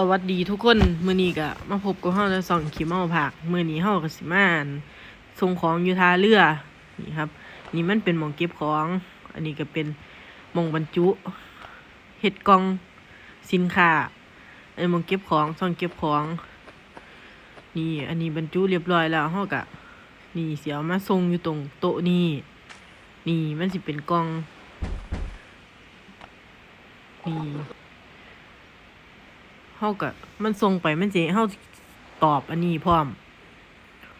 สวัสดีทุกคนมื้อนี้ก็มาพบกับเฮาในสองขีเมาผักมื้อนี้เฮาก็สิมานส่งของอยู่ท่าเรือนี่ครับ นี่มันเป็นหม่องเก็บของ อันนี้ก็เป็นหม่องบรรจุเฮ็ดกล่องสินค้าอันนี้หม่องเก็บของซ่องเก็บของ นี่ อันนี้บรรจุเรียบร้อยแล้วเฮาก็นี่เสิเอามาส่งอยู่ตรงโต๊ะนี้นี่มันสิเป็นกล่องนี่ เฮาก็มันส่งไปมันสิเฮาตอบอันนี้พร้อม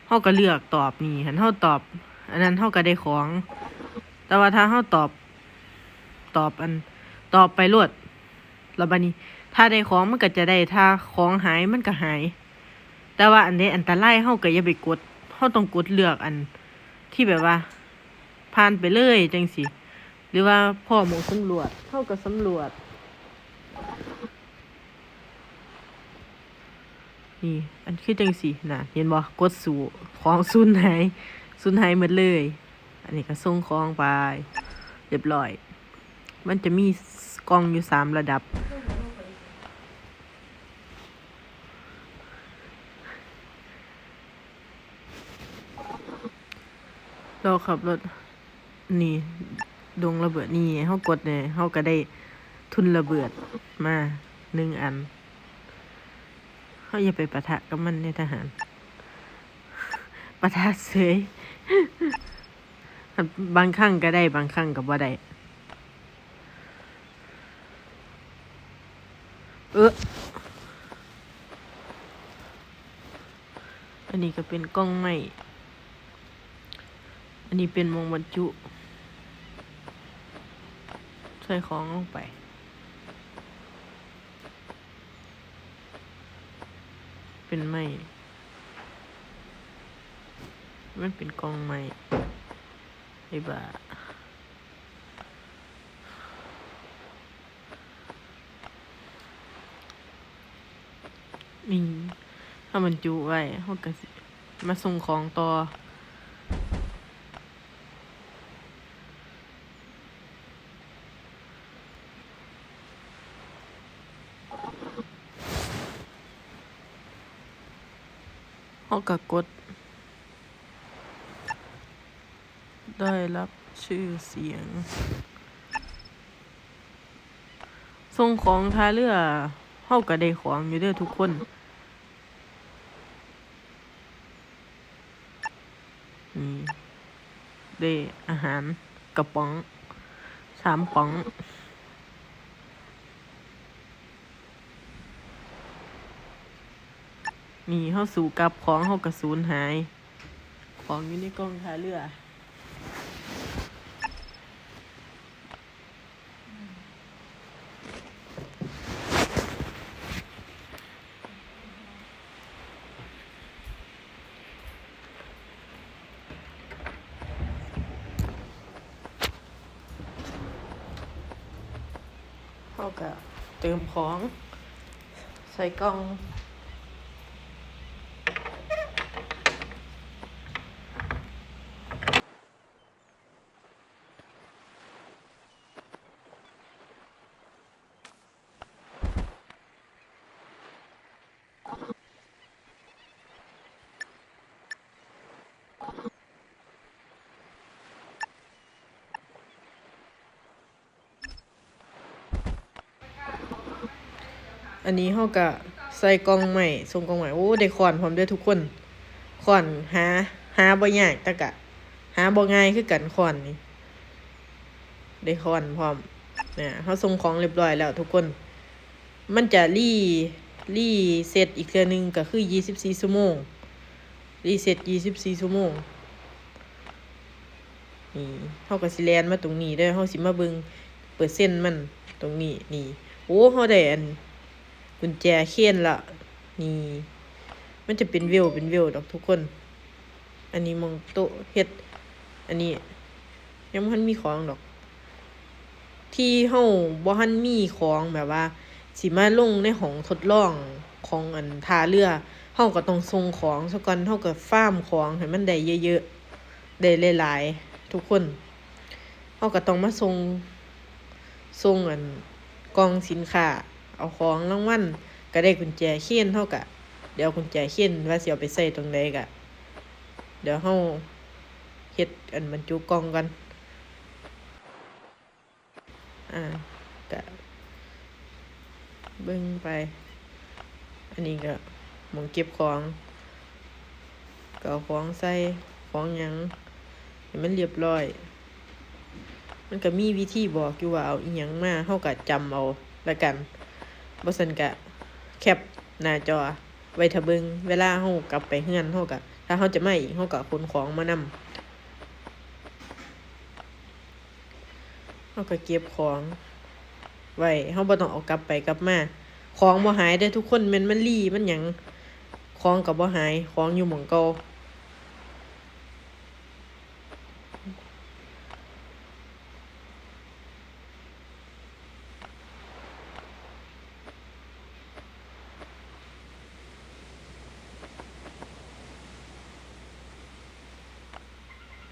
เฮาก็เลือกตอบนี่หันเฮาตอบ อันนั้นเฮาก็ได้ของ แต่ว่าถ้าเฮาตอบ ตอบอัน ตอบไปรวดแล้วบัดนี้ ถ้าได้ของมันก็จะได้ ถ้าของหายมันก็หาย แต่ว่าอันใดอันตรายเฮาก็อย่าไปกดเฮาต้องกดเลือกอันที่แบบว่าผ่านไปเลยจังสิหรือว่าพ่อหมอสำรวจเฮาก็สำรวจ นี่ อันคือจังสีน่ะ เห็นบ่กดสู่ของสูญหายสูญหายหมดเลย อันนี้ก็ส่งของไป เรียบร้อย มันจะมีกล้องอยู่สามระดับ เราขับรถ นี่ ดงระเบิดนี่เฮากดเนี่ยเฮาก็ได้ทุนระเบิดมาหนึ่งอัน เขาอย่าไปปะทะกับมันในทหารปะทะเสยบางครั้งก็ได้บางครั้งก็บ่ได้ เอออันนี้ก็เป็นกล้องไม้อันนี้เป็นวงบรรจุ ใส่ของลงไป เป็นไม้มันเป็นกองไม้ไอ้บ้านี่ถ้ามันจุไว้เขาก็สิมาส่งของต่อ เขาก็กด ได้รับชื่อเสียง ส่งของท่าเรือเฮาก็ได้ของอยู่เด้อทุกคนนี่ได้อาหารกระป๋องสามป๋อง นี่เฮาสู่กับของเฮากระสูญหาย ของอยู่ในกล้องท่าเรือเขาก็เติมของ ใส่กล่อง อันนี้เขาก็ใส่กล่องใหม่ส่งกล่องใหม่โอ้ได้ขอนพร้อมเด้วยทุกคนขอนหาหาบ่ยากต่กะ หาบ่ง่ายคือกันขอนนี่ได้ขอนพร้อมเนี่ยเขาส่งของเรียบร้อยแล้วทุกคน มันจะรีรีเสร็จอีกเทื่อหนึงก็คือยี่สิบสี่ชั่วโมง รีเสร็จยี่สิบสี่ชั่วโมงนี่เขาก็สิแลนมาตรงนี้เด้อเขาสิมาเบิ่งเปอร์เซ็นต์มันตรงนี้นี่ โอ้เขาได้อัน กุญแจเขียนละนี่ มันจะเป็นวิวเป็นวิวดอกทุกคน อันนี้มองโตเฮ็ด อันนี้ ยังบ่ทันมีของดอก ที่เฮาบ่ทันมีของแบบว่าสิมาลงในห้องทดลองของอันท่าเรือเฮาก็ต้องส่งของซะก่อนเฮาก็ฟาร์มของให้มันได้เยอะๆได้หลายๆทุกคนเฮาก็ต้องมาส่งส่งอันกองสินค้า เอาของรางวัลก็ได้กุญแจเขียนเท่ากับเดี๋ยวกุญแจเขียนว่าสิเอาไปใส่ตรงใดกะเดี๋ยวเฮาเฮ็ดอันบรรจุกล่องกันอ่ากะเบิ่งไป อันนี้ก็หมองเก็บของก็เอของใส่ของหยังให้มันเรียบร้อย มันก็มีวิธีบอกอยู่ว่าเอาอีหยังมาเฮาก็จำเอาละกัน บ่ซั่นก็แคปหน้าจอ ไว้ถ้าเบิ่งเวลาเฮากลับไปเฮือนเฮาก็ถ้าเฮาจะมาอีกเฮาก็ขนของมานำเฮาก็เก็บของไว้เฮาบ่ต้องเอากลับไปกลับมา ของบ่หายเด้อทุกคนแม่นมันลี่มันหยังของก็บ่หาย ของอยู่หม้องเก่า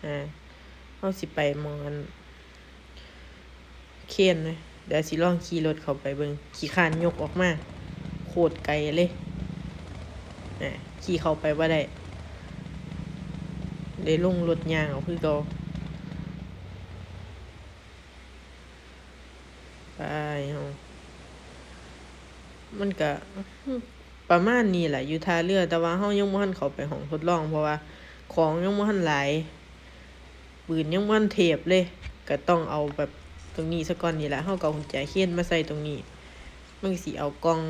อ่าเฮาสิไปมองอันเคนเลยเดี๋ยวสิลองขี่รถเข้าไปเบิงขี้คานยกออกมา โคตรไกลเลยอ่าขี่เข้าไปบ่ได้ได้ลงรถยางเอาคือเก่าไปเฮามันก็ประมาณนี้แหละอยู่ท่าเรือแต่ว่าเฮายังบ่ทันเข้าไปห้องทดลองเพราะว่า ของยังบ่ทันหลาย ปืนยังบ่ทันเทปเลย ก็ต้องเอาแบบตรงนี้ซะก่อนนี่แหละเฮาก็เอากุญแจเขียนมาใส่ตรงนี้ มันก็สิเอากล่อง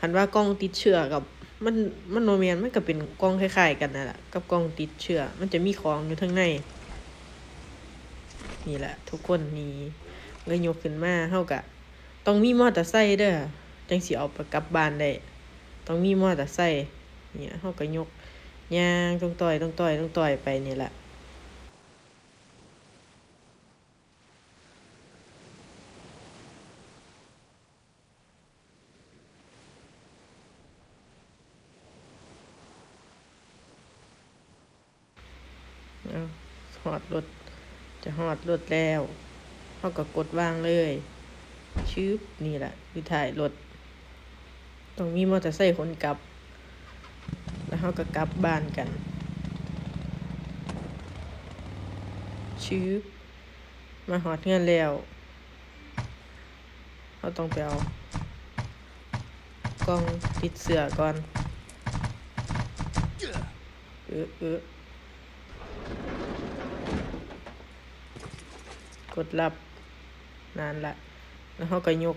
คันว่ากล่องติดเชื้อกับ มันมันบ่แม่นมันก็เป็นกล่องคล้ายๆกันนั่นแหละกับกล่องติดเชื้อมันจะมีของอยู่ข้างในนี่แหละ ทุกคนนี่ก็ยกขึ้นมาเฮาก็ต้องมีมอเตอร์ไซค์เด้อจังสิเอาไปกลับบ้านได้ต้องมีมอเตอร์ไซค์เนี่ยเฮาก็ยกย่างต้องต่อยต้องต่อยต้องต่อยไปนี่แหละ เอา หอดรถจะหอดรถแล้วเขาก็กดวางเลยชืบนี่แหละคือถ่ายรถต้องมีมอเตอร์ไซค์คนกลับ แล้วเขาก็กลับบ้านกันชืบมาหอดเงินแล้วเขาต้องไปเอากล้องติดเสือก่อนเออเออ กดรับนานละ แล้วเขาก็ยก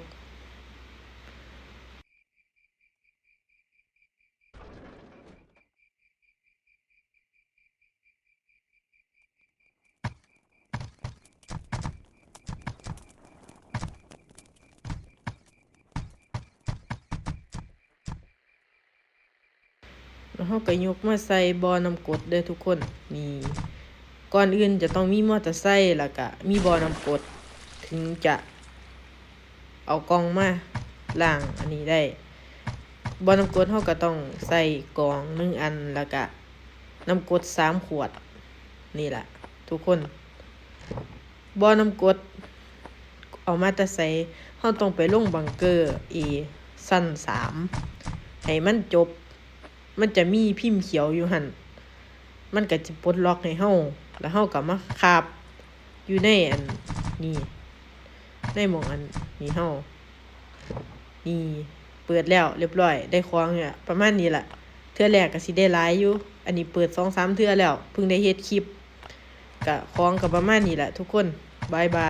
แล้วเขาก็ยกมาใส่บอน้ำกดเด้อทุกคน นี่ ก่อนอื่นจะต้องมีมอเตอร์ไซค์แล้วก็มีบ่อน้ำกรดถึงจะเอากองมาล้างอันนี้ได้บ่อน้ำกรดเขาก็ต้องใส่กองหนึ่งอันแล้วก็น้ำกรดสามขวด นี่แหละทุกคนบ่อน้ำกรดเอามาแต่ใส่เขาต้องไปลงบังเกอร์เอสั้นสามให้มันจบ มันจะมีพิมพ์เขียวอยู่หันมันก็จะปลดล็อกให้เฮา แล้วเฮาก็มาคาบอยู่ในอันนี้ในหมองอันนี้เฮานี่เปิดแล้วเรียบร้อย ได้คล้องเนี่ยประมาณนี้แหละเทื่อแรกก็สิได้หลายอยู่ อันนี้เปิดสองสามเทื่อแล้วเพิ่งได้เฮ็ดคลิปก็ของกับประมาณนี้แหละทุกคนบายบาย